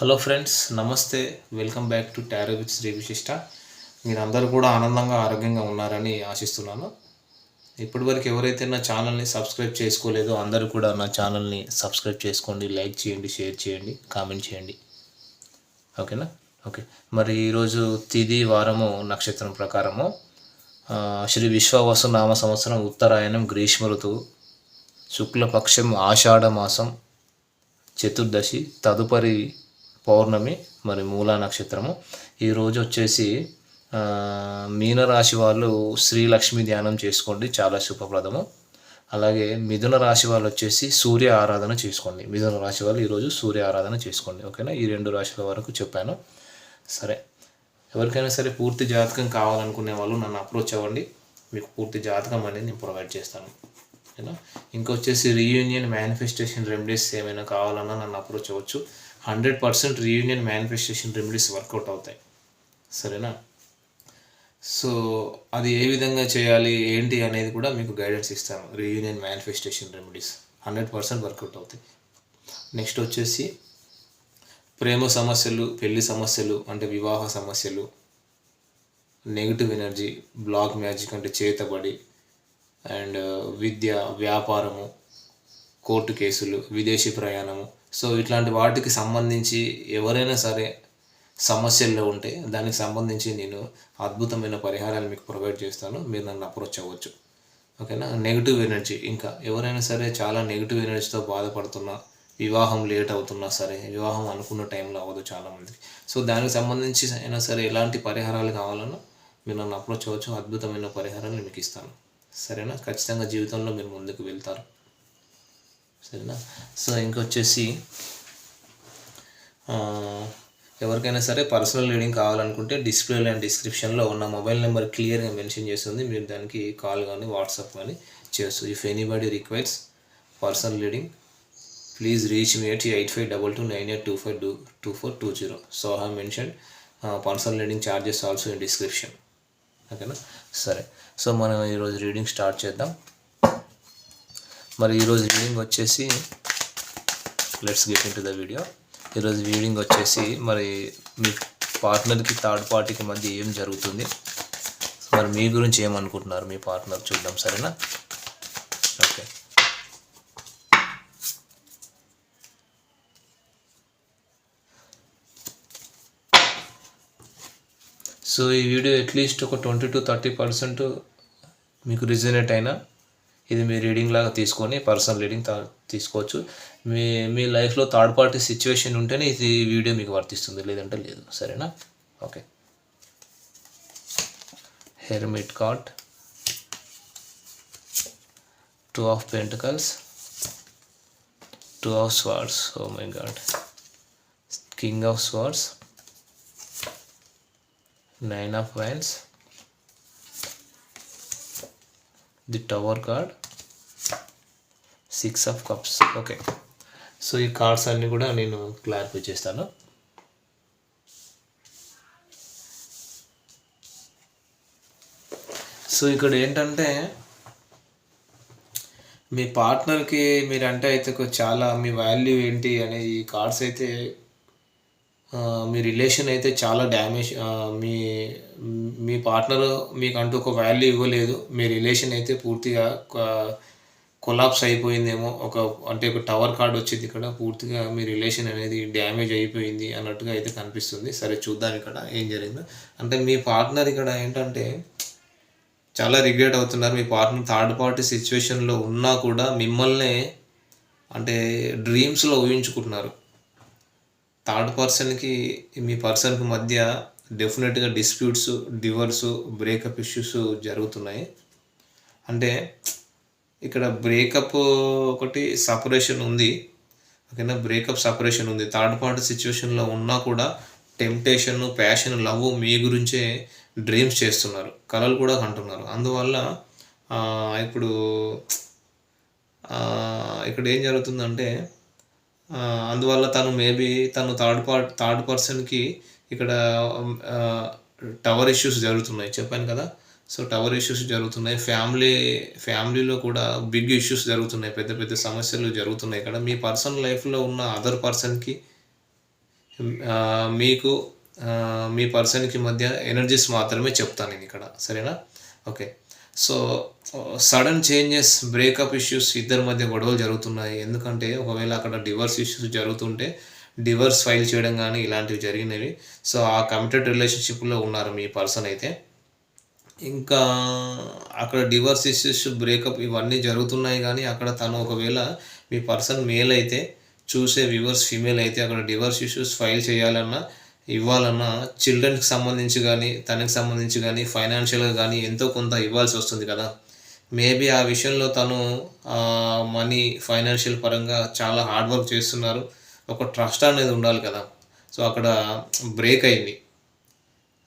Hello friends నమస్తే. Welcome back to tarot with Shri Vishishta మీరందరూ కూడా ఆనందంగా ఆరోగ్యంగా ఉన్నారని ఆశిస్తున్నాను. ఇప్పటివరకు ఎవరైతే నా ఛానల్ని సబ్స్క్రైబ్ చేసుకోలేదో అందరూ కూడా నా ఛానల్ని సబ్స్క్రైబ్ చేసుకోండి లైక్ చేయండి షేర్ చేయండి కామెంట్ చేయండి. ఓకేనా ఓకే మరి ఈరోజు తిది వారము నక్షత్రం ప్రకారము శ్రీ విశ్వవసు నామ సంవత్సరం ఉత్తరాయణం గ్రీష్మ ఋతువు శుక్లపక్షం ఆషాఢ మాసం చతుర్దశి తదుపరి పౌర్ణమి మరి మూలా నక్షత్రము. ఈరోజు వచ్చేసి మీనరాశి వాళ్ళు శ్రీలక్ష్మి ధ్యానం చేసుకోండి చాలా శుభప్రదము. అలాగే మిథున రాశి వాళ్ళు వచ్చేసి సూర్య ఆరాధన చేసుకోండి. మిథున రాశి వాళ్ళు ఈరోజు సూర్య ఆరాధన చేసుకోండి. ఓకేనా? ఈ రెండు రాశుల వరకు చెప్పాను. సరే. ఎవరికైనా సరే పూర్తి జాతకం కావాలనుకునే వాళ్ళు నన్ను అప్రోచ్ అవ్వండి. మీకు పూర్తి జాతకం అనేది నేను ప్రొవైడ్ చేస్తాను. ఓకేనా? ఇంకొచ్చేసి రీయూనియన్ మేనిఫెస్టేషన్ రెమెడీస్ ఏమైనా కావాలన్నా నన్ను అప్రోచ్ అవ్వచ్చు. Hundred percent reunion manifestation remedies work out అవుతాయి. సరేనా? సో అది ఏ విధంగా చేయాలి ఏంటి అనేది కూడా మీకు గైడెన్స్ ఇస్తాను. Reunion manifestation remedies hundred percent work out అవుతాయి. నెక్స్ట్ వచ్చేసి ప్రేమ సమస్యలు పెళ్ళి సమస్యలు అంటే వివాహ సమస్యలు నెగిటివ్ ఎనర్జీ బ్లాక్ మ్యాజిక్ అంటే చేతబడి అండ్ uh, విద్య వ్యాపారము కోర్టు కేసులు విదేశీ ప్రయాణము సో ఇట్లాంటి వాటికి సంబంధించి ఎవరైనా సరే సమస్యల్లో ఉంటే దానికి సంబంధించి నేను అద్భుతమైన పరిహారాలు మీకు ప్రొవైడ్ చేస్తాను. మీరు నన్ను అప్రోచ్ అవ్వచ్చు. ఓకేనా? నెగిటివ్ ఎనర్జీ ఇంకా ఎవరైనా సరే చాలా నెగిటివ్ ఎనర్జీతో బాధపడుతున్నా వివాహం లేట్ అవుతున్నా సరే వివాహం అనుకున్న టైంలో అవ్వదు చాలామందికి సో దానికి సంబంధించి అయినా సరే ఎలాంటి పరిహారాలు కావాలన్నా మీరు నన్ను అప్రోచ్ అవ్వచ్చు. అద్భుతమైన పరిహారాలు మీకు ఇస్తాను. సరేనా? ఖచ్చితంగా జీవితంలో మీరు ముందుకు వెళ్తారు. సరేనా? సో ఇంకొచ్చేసి ఎవరికైనా సరే పర్సనల్ రీడింగ్ కావాలనుకుంటే డిస్ప్లేలో అండ్ డిస్క్రిప్షన్లో ఉన్న మొబైల్ నెంబర్ క్లియర్గా మెన్షన్ చేస్తుంది. మీరు దానికి కాల్ కానీ వాట్సాప్ కానీ చేయొచ్చు. If anybody requires personal reading please reach me at eight five double two nine eight two five two two four two zero so I mention personal reading charges also in description ఓకేనా? సరే. So మనం ఈరోజు reading start చేద్దాం. మరి ఈరోజు reading వచ్చేసి let's get into the video ఈరోజు reading వచ్చేసి మరి మీ పార్ట్నర్కి థర్డ్ పార్టీకి మధ్య ఏం జరుగుతుంది? మరి మీ గురించి ఏమనుకుంటున్నారు మీ పార్ట్నర్ చూద్దాం సరేనా? ఓకే సో ఈ వీడియో అట్లీస్ట్ ఒక ట్వంటీ టు థర్టీ పర్సెంట్ మీకు రిజనేట్ అయినా ఇది మీ రీడింగ్ లాగా తీసుకొని పర్సనల్ రీడింగ్ తీసుకోవచ్చు. మీ మీ లైఫ్లో థర్డ్ పార్టీ సిచ్యువేషన్ ఉంటేనే ఇది వీడియో మీకు వర్తిస్తుంది లేదంటే లేదు. సరేనా? Okay hermit card two of pentacles two of swords oh my god king of swords nine of wands the tower card six of cups. Okay. So ఈ కార్డ్స్ అన్నీ కూడా నేను క్లారిఫై చేస్తాను. సో ఇక్కడ ఏంటంటే మీ పార్ట్నర్కి మీరు అంటే అయితే చాలా మీ వాల్యూ ఏంటి అనేది ఈ కార్డ్స్ అయితే మీ రిలేషన్ అయితే చాలా డ్యామేజ్ మీ మీ పార్ట్నర్ మీకంటూ ఒక వాల్యూ ఇవ్వలేదు. మీ రిలేషన్ అయితే పూర్తిగా కొలాప్స్ అయిపోయిందేమో. ఒక అంటే ఒక టవర్ కార్డ్ వచ్చింది ఇక్కడ పూర్తిగా మీ రిలేషన్ అనేది డ్యామేజ్ అయిపోయింది అన్నట్టుగా అయితే కనిపిస్తుంది. సరే చూద్దాం ఇక్కడ ఏం జరిగిందో. అంటే మీ పార్ట్నర్ ఇక్కడ ఏంటంటే చాలా రిగ్రెట్ అవుతున్నారు. మీ పార్ట్నర్ థర్డ్ పార్టీ సిచ్యువేషన్లో ఉన్నా కూడా మిమ్మల్ని అంటే డ్రీమ్స్లో ఊహించుకుంటున్నారు. థర్డ్ పర్సన్కి మీ పర్సన్కి మధ్య డెఫినెట్గా డిస్ప్యూట్స్ డివర్స్ బ్రేకప్ ఇష్యూస్ జరుగుతున్నాయి. అంటే ఇక్కడ బ్రేకప్ ఒకటి సపరేషన్ ఉంది. ఓకేనా? బ్రేకప్ సపరేషన్ ఉంది. థర్డ్ పార్టీ సిచ్యువేషన్లో ఉన్నా కూడా టెంప్టేషన్ ప్యాషన్ లవ్ మీ గురించే డ్రీమ్స్ చేస్తున్నారు. కళలు కూడా కంటున్నారు. అందువల్ల ఇప్పుడు ఇక్కడ ఏం జరుగుతుందంటే అందువల్ల తను మేబీ తను థర్డ్ పార్ట్ థర్డ్ పర్సన్కి ఇక్కడ టవర్ ఇష్యూస్ జరుగుతున్నాయి. చెప్పాను కదా. సో టవర్ ఇష్యూస్ జరుగుతున్నాయి. ఫ్యామిలీ ఫ్యామిలీలో కూడా బిగ్ ఇష్యూస్ జరుగుతున్నాయి. పెద్ద పెద్ద సమస్యలు జరుగుతున్నాయి ఇక్కడ. మీ పర్సనల్ లైఫ్లో ఉన్న అదర్ పర్సన్కి మీకు మీ పర్సన్కి మధ్య ఎనర్జీస్ మాత్రమే చెప్తాను నేను ఇక్కడ. సరేనా? Okay. So sudden changes breakup issues ఇద్దరి మధ్య గొడవలు జరుగుతున్నాయి. ఎందుకంటే ఒకవేళ అక్కడ డివర్స్ ఇష్యూస్ జరుగుతుంటే డివర్స్ ఫైల్ చేయడం కానీ ఇలాంటివి జరిగినవి. సో ఆ కమిటెడ్ రిలేషన్షిప్లో ఉన్నారు మీ పర్సన్ అయితే. ఇంకా అక్కడ డివర్స్ ఇష్యూస్ బ్రేకప్ ఇవన్నీ జరుగుతున్నాయి కానీ అక్కడ తను ఒకవేళ మీ పర్సన్ మేల్ అయితే చూసే వ్యూవర్స్ ఫీమేల్ అయితే అక్కడ డివర్స్ ఇష్యూస్ ఫైల్ చేయాలన్నా ఇవ్వాలన్నా చిల్డ్రన్కి సంబంధించి కానీ తనకి సంబంధించి కానీ ఫైనాన్షియల్గా కానీ ఎంతో కొంత ఇవ్వాల్సి వస్తుంది కదా. మేబీ ఆ విషయంలో తను మనీ ఫైనాన్షియల్ పరంగా చాలా హార్డ్ వర్క్ చేస్తున్నారు. ఒక ట్రస్ట్ అనేది ఉండాలి కదా. సో అక్కడ బ్రేక్ అయింది.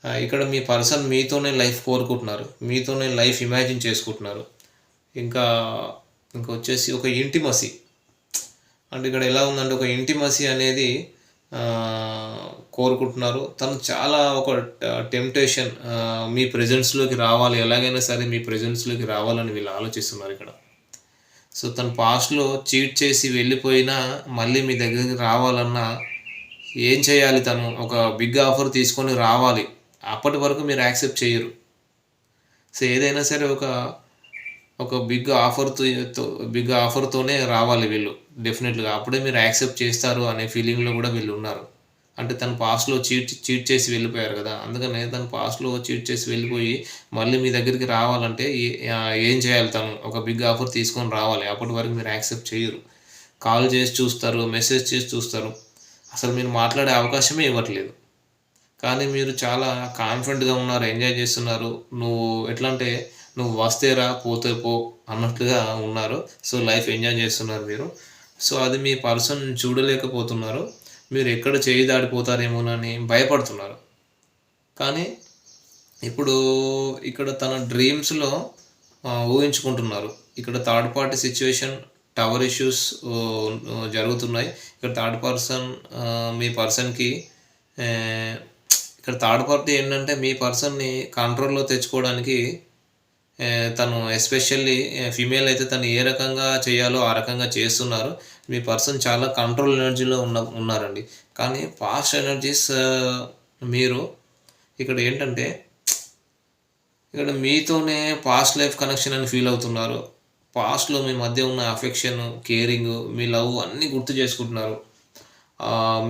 ఇక్కడ మీ పర్సన్ మీతోనే లైఫ్ కోరుకుంటున్నారు. మీతోనే లైఫ్ ఇమాజిన్ చేసుకుంటున్నారు. ఇంకా ఇంకా వచ్చేసి ఒక ఇంటిమసీ అంటే ఇక్కడ ఎలా ఉందంటే ఒక ఇంటిమసీ అనేది కోరుకుంటున్నారు. తను చాలా ఒక టెంప్టేషన్ మీ ప్రెజెన్స్లోకి రావాలి ఎలాగైనా సరే మీ ప్రెజెన్స్లోకి రావాలని వీళ్ళు ఆలోచిస్తున్నారు ఇక్కడ. సో తను పాస్ట్లో చీట్ చేసి వెళ్ళిపోయినా మళ్ళీ మీ దగ్గరికి రావాలన్నా ఏం చేయాలి తను? ఒక బిగ్ ఆఫర్ తీసుకొని రావాలి. అప్పటి వరకు మీరు యాక్సెప్ట్ చేయరు. సో ఏదైనా సరే ఒక ఒక బిగ్ ఆఫర్తో బిగ్ ఆఫర్తోనే రావాలి వీళ్ళు. డెఫినెట్గా అప్పుడే మీరు యాక్సెప్ట్ చేస్తారు అనే ఫీలింగ్లో కూడా వీళ్ళు ఉన్నారు. అంటే తను పాస్ట్లో చీట్ చీట్ చేసి వెళ్ళిపోయారు కదా. అందుకనే తను పాస్ట్లో చీట్ చేసి వెళ్ళిపోయి మళ్ళీ మీ దగ్గరికి రావాలంటే ఏ- ఏం చేయాలి తను? ఒక బిగ్ ఆఫర్ తీసుకొని రావాలి. అప్పటి వరకు మీరు యాక్సెప్ట్ చేయరు. కాల్ చేసి చూస్తారు మెసేజ్ చేసి చూస్తారు. అసలు మీరు మాట్లాడే అవకాశమే ఇవ్వట్లేదు. కానీ మీరు చాలా కాన్ఫిడెంట్గా ఉన్నారు ఎంజాయ్ చేస్తున్నారు. నువ్వు ఎట్లా అంటే నువ్వు వస్తేరా పోతే పో అన్నట్లుగా ఉన్నారు. సో లైఫ్ ఎంజాయ్ చేస్తున్నారు మీరు. సో అది మీ పర్సన్ చూడలేకపోతున్నారు. మీరు ఎక్కడ చేయి దాడిపోతారేమోనని భయపడుతున్నారు. కానీ ఇప్పుడు ఇక్కడ తన డ్రీమ్స్లో ఊహించుకుంటున్నారు. ఇక్కడ third party situation tower issues జరుగుతున్నాయి. ఇక్కడ థర్డ్ పర్సన్ మీ పర్సన్కి ఇక్కడ థర్డ్ పార్టీ ఏంటంటే మీ పర్సన్ని కంట్రోల్లో తెచ్చుకోవడానికి తను ఎస్పెషల్లీ ఫీమేల్ అయితే తను ఏ రకంగా చేయాలో ఆ రకంగా చేస్తున్నారు. మీ పర్సన్ చాలా కంట్రోల్ ఎనర్జీలో ఉన్న ఉన్నారండి. కానీ పాస్ట్ ఎనర్జీస్ మీరు ఇక్కడ ఏంటంటే ఇక్కడ మీతోనే పాస్ట్ లైఫ్ కనెక్షన్ అని ఫీల్ అవుతున్నారు. పాస్ట్లో మీ మధ్య ఉన్న అఫెక్షన్ కేరింగ్ మీ లవ్ అన్నీ గుర్తు చేసుకుంటున్నారు.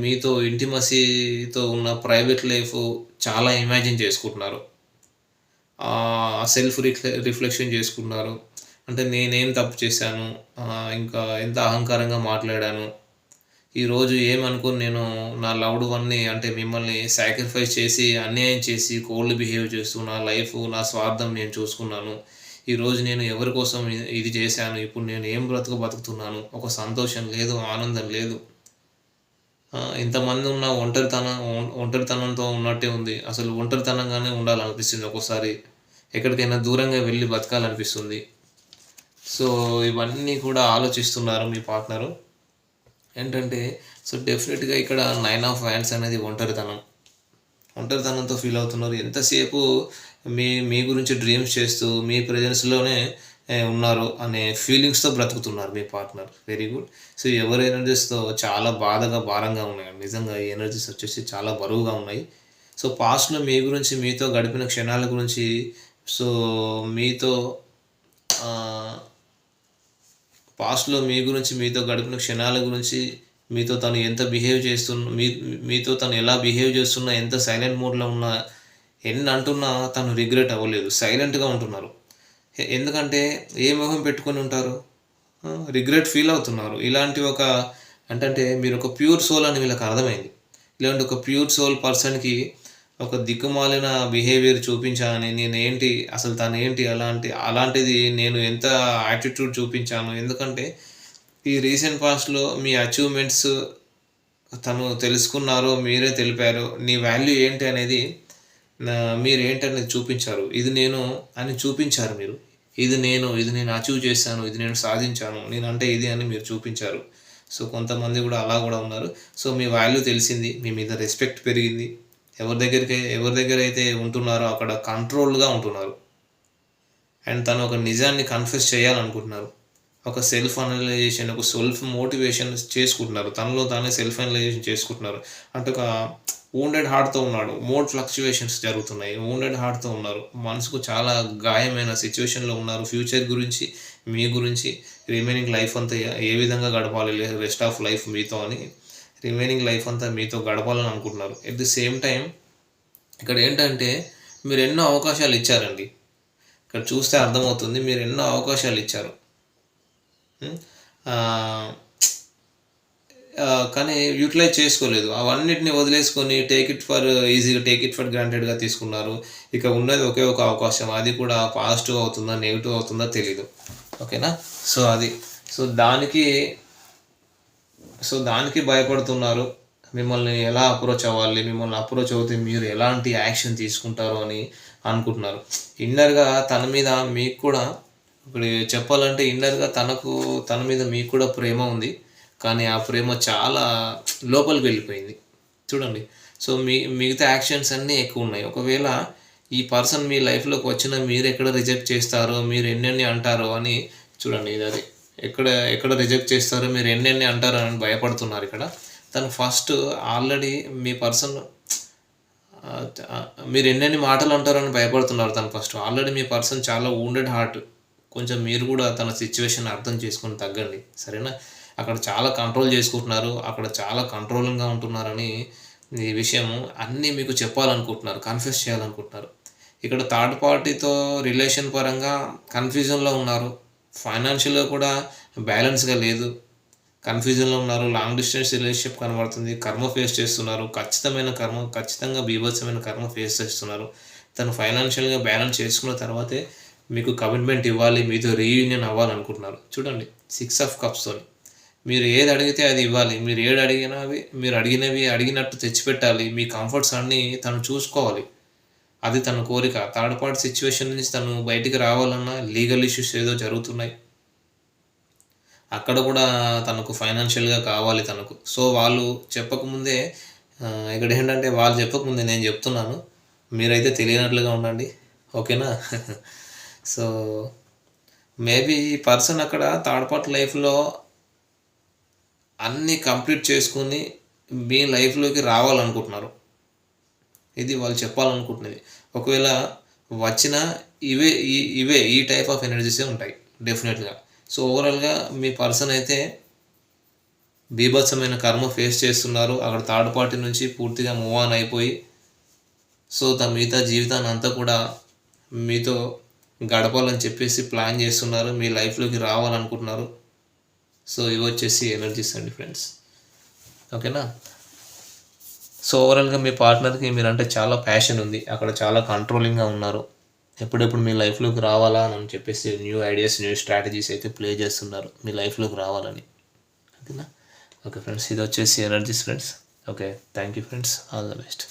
మీతో ఇంటిమసీతో ఉన్న ప్రైవేట్ లైఫ్ చాలా ఇమాజిన్ చేసుకుంటున్నారు. సెల్ఫ్ రిఫ్లె రిఫ్లెక్షన్ చేసుకున్నారు. అంటే నేనేం తప్పు చేశాను? ఇంకా ఎంత అహంకారంగా మాట్లాడాను? ఈరోజు ఏమనుకుని నేను నా లవ్డ్ వన్ని అంటే మిమ్మల్ని సాక్రిఫైస్ చేసి అన్యాయం చేసి కోల్డ్ బిహేవ్ చేస్తూ నా లైఫ్ నా స్వార్థం నేను చూసుకున్నాను. ఈరోజు నేను ఎవరి కోసం ఇది చేశాను? ఇప్పుడు నేను ఏం బ్రతుకు బతుకుతున్నాను? ఒక సంతోషం లేదు ఆనందం లేదు. ఇంతమంది ఉన్న ఒంటరితనం ఒంటరితనంతో ఉన్నట్టే ఉంది. అసలు ఒంటరితనంగానే ఉండాలనిపిస్తుంది ఒక్కోసారి. ఎక్కడికైనా దూరంగా వెళ్ళి బతకాలనిపిస్తుంది. సో ఇవన్నీ కూడా ఆలోచిస్తున్నారు మీ పార్ట్నరు. ఏంటంటే సో డెఫినెట్గా ఇక్కడ నైన్ ఆఫ్ హ్యాండ్స్ అనేది ఒంటరితనం. ఒంటరితనంతో ఫీల్ అవుతున్నారు. ఎంతసేపు మీ మీ గురించి డ్రీమ్స్ చేస్తూ మీ ప్రజెన్స్లోనే ఉన్నారు అనే ఫీలింగ్స్తో బ్రతుకుతున్నారు మీ పార్ట్నర్ వెరీ గుడ్ సో ఎవరి ఎనర్జీస్తో చాలా బాధగా భారంగా ఉన్నాయి నిజంగా ఈ ఎనర్జీస్ వచ్చేసి చాలా బరువుగా ఉన్నాయి. సో పాస్ట్లో మీ గురించి మీతో గడిపిన క్షణాల గురించి సో మీతో పాస్ట్లో మీ గురించి మీతో గడిపిన క్షణాల గురించి మీతో తను ఎంత బిహేవ్ చేస్తున్న మీ మీతో తను ఎలా బిహేవ్ చేస్తున్నా ఎంత సైలెంట్ మోడ్లో ఉన్నా ఎన్ని అంటున్నా తను రిగ్రెట్ అవ్వలేదు. సైలెంట్గా ఉంటున్నారు. ఎందుకంటే ఏ మొహం పెట్టుకొని ఉంటారు? రిగ్రెట్ ఫీల్ అవుతున్నారు. ఇలాంటి ఒక అంటే మీరు ఒక ప్యూర్ సోల్ అని వీళ్ళకి అర్థమైంది. ఇలాంటి ఒక ప్యూర్ సోల్ పర్సన్కి ఒక దిక్కుమాలిన బిహేవియర్ చూపించానని నేను ఏంటి అసలు తను ఏంటి అలాంటి అలాంటిది నేను ఎంత యాటిట్యూడ్ చూపించాను? ఎందుకంటే ఈ రీసెంట్ పాస్ట్లో మీ అచీవ్మెంట్స్ తను తెలుసుకున్నారో మీరే తెలిపారు నీ వాల్యూ ఏంటి అనేది మీరు ఏంటనేది చూపించారు. ఇది నేను అని చూపించారు మీరు. ఇది నేను ఇది నేను అచీవ్ చేశాను ఇది నేను సాధించాను నేను అంటే ఇది అని మీరు చూపించారు. సో కొంతమంది కూడా అలా కూడా ఉన్నారు. సో మీ వాల్యూ తెలిసింది మీ మీద రెస్పెక్ట్ పెరిగింది. ఎవరి దగ్గరికి ఎవరి దగ్గర అయితే ఉంటున్నారో అక్కడ కంట్రోల్గా ఉంటున్నారు. అండ్ తను ఒక నిజాన్ని కన్ఫెస్ చేయాలనుకుంటున్నారు. ఒక సెల్ఫ్ అనలైజేషన్ ఒక సెల్ఫ్ మోటివేషన్ చేసుకుంటున్నారు. తనలో తానే సెల్ఫ్ అనలైజేషన్ చేసుకుంటున్నారు. అంటే ఒక వూండెడ్ హార్ట్తో ఉన్నాడు. మోడ్ ఫ్లక్చువేషన్స్ జరుగుతున్నాయి. వూండెడ్ హార్ట్తో ఉన్నారు. మనసుకు చాలా గాయమైన సిచ్యువేషన్లో ఉన్నారు. ఫ్యూచర్ గురించి మీ గురించి రిమైనింగ్ లైఫ్ అంతా ఏ- విధంగా గడపాలి? రెస్ట్ ఆఫ్ లైఫ్ మీతో అని రిమైనింగ్ లైఫ్ అంతా మీతో గడపాలని అనుకుంటున్నారు. ఎట్ ది సేమ్ టైం ఇక్కడ ఏంటంటే మీరు ఎన్నో అవకాశాలు ఇచ్చారండి. ఇక్కడ చూస్తే అర్థమవుతుంది మీరు ఎన్నో అవకాశాలు ఇచ్చారు. కానీ యూటిలైజ్ చేసుకోలేదు. అవన్నిటిని వదిలేసుకొని టేక్ ఇట్ ఫర్ ఈజీగా టేక్ ఇట్ ఫర్ గ్రాంటెడ్గా తీసుకున్నారు. ఇక ఉన్నది ఒకే ఒక అవకాశం. అది కూడా పాజిటివ్ అవుతుందా నెగిటివ్ అవుతుందా తెలీదు. ఓకేనా? సో అది. సో దానికి సో దానికి భయపడుతున్నారు. మిమ్మల్ని ఎలా అప్రోచ్ అవ్వాలి మిమ్మల్ని అప్రోచ్ అవుతే మీరు ఎలాంటి యాక్షన్ తీసుకుంటారు అని అనుకుంటున్నారు. ఇన్నర్గా తన మీద మీకు కూడా ఇప్పుడు చెప్పాలంటే ఇన్నర్గా తనకు తన మీద మీకు కూడా ప్రేమ ఉంది. కానీ ఆ ప్రేమ చాలా లోపలికి వెళ్ళిపోయింది. చూడండి. సో మీ మిగతా యాక్షన్స్ అన్నీ ఎక్కువ ఉన్నాయి. ఒకవేళ ఈ పర్సన్ మీ లైఫ్లోకి వచ్చిన మీరు ఎక్కడ రిజెక్ట్ చేస్తారో మీరు ఎన్నెన్ని అంటారో అని చూడండి. ఇది అది. ఎక్కడ ఎక్కడ రిజెక్ట్ చేస్తారో మీరు ఎన్నెన్ని అంటారో అని భయపడుతున్నారు ఇక్కడ. తను ఫస్ట్ ఆల్రెడీ మీ పర్సన్ మీరు ఎన్నెన్ని మాటలు అంటారని భయపడుతున్నారు తను ఫస్ట్. ఆల్రెడీ మీ పర్సన్ చాలా wounded హార్ట్ కొంచెం మీరు కూడా తన సిచ్యువేషన్ అర్థం చేసుకొని తగ్గండి. సరేనా? అక్కడ చాలా కంట్రోల్ చేసుకుంటున్నారు అక్కడ చాలా కంట్రోలింగ్గా ఉంటున్నారని ఈ విషయం అన్నీ మీకు చెప్పాలనుకుంటున్నారు కన్ఫ్యూజ్ చేయాలనుకుంటున్నారు. ఇక్కడ థర్డ్ పార్టీతో రిలేషన్ పరంగా కన్ఫ్యూజన్లో ఉన్నారు. ఫైనాన్షియల్గా కూడా బ్యాలెన్స్గా లేదు. కన్ఫ్యూజన్లో ఉన్నారు లాంగ్ డిస్టెన్స్ రిలేషన్షిప్ కనబడుతుంది కర్మ ఫేస్ చేస్తున్నారు ఖచ్చితమైన కర్మ ఖచ్చితంగా బీభత్సమైన కర్మ ఫేస్ చేస్తున్నారు. తను ఫైనాన్షియల్గా బ్యాలెన్స్ చేసుకున్న తర్వాతే మీకు కమిట్మెంట్ ఇవ్వాలి మీతో రీయూనియన్ అవ్వాలనుకుంటున్నారు. చూడండి సిక్స్ ఆఫ్ కప్స్తోని మీరు ఏది అడిగితే అది ఇవ్వాలి. మీరు ఏది అడిగినవి మీరు అడిగినవి అడిగినట్టు తెచ్చిపెట్టాలి. మీ కంఫర్ట్స్ అన్నీ తను చూసుకోవాలి. అది తన కోరిక. థర్డ్ పార్ట్ సిచ్యువేషన్ నుంచి తను బయటికి రావాలన్నా లీగల్ ఇష్యూస్ ఏదో జరుగుతున్నాయి. అక్కడ కూడా తనకు ఫైనాన్షియల్గా కావాలి తనకు. సో వాళ్ళు చెప్పకముందే ఇక్కడ ఏంటంటే వాళ్ళు చెప్పకముందే నేను చెప్తున్నాను. మీరైతే తెలియనట్లుగా ఉండండి. ఓకేనా? సో మేబీ ఈ పర్సన్ అక్కడ థర్డ్ పార్ట్ లైఫ్లో అన్నీ కంప్లీట్ చేసుకుని మీ లైఫ్లోకి రావాలనుకుంటున్నారు. ఇది వాళ్ళు చెప్పాలనుకుంటున్నది. ఒకవేళ వచ్చిన ఇవే ఈ ఇవే ఈ టైప్ ఆఫ్ ఎనర్జీసే ఉంటాయి డెఫినెట్గా. సో ఓవరాల్గా మీ పర్సన్ అయితే బీభత్సమైన కర్మ ఫేస్ చేస్తున్నారు. అక్కడ థర్డ్ పార్టీ నుంచి పూర్తిగా మూవ్ ఆన్ అయిపోయి సో తన మిగతా జీవితాన్ని అంతా కూడా మీతో గడపాలని చెప్పేసి ప్లాన్ చేస్తున్నారు. మీ లైఫ్లోకి రావాలనుకుంటున్నారు. సో ఇవి వచ్చేసి ఎనర్జీస్ అండి ఫ్రెండ్స్ ఓకేనా సో ఓవరాల్గా మీ పార్ట్నర్కి మీరంటే చాలా ప్యాషన్ ఉంది. అక్కడ చాలా కంట్రోలింగ్గా ఉన్నారు. ఎప్పుడెప్పుడు మీ లైఫ్లోకి రావాలా అని చెప్పేసి న్యూ ఐడియాస్ న్యూ స్ట్రాటజీస్ అయితే ప్లే చేస్తున్నారు. మీ లైఫ్లోకి రావాలని. ఓకేనా ఓకే ఫ్రెండ్స్ ఇది వచ్చేసి energies friends okay thank you friends all the best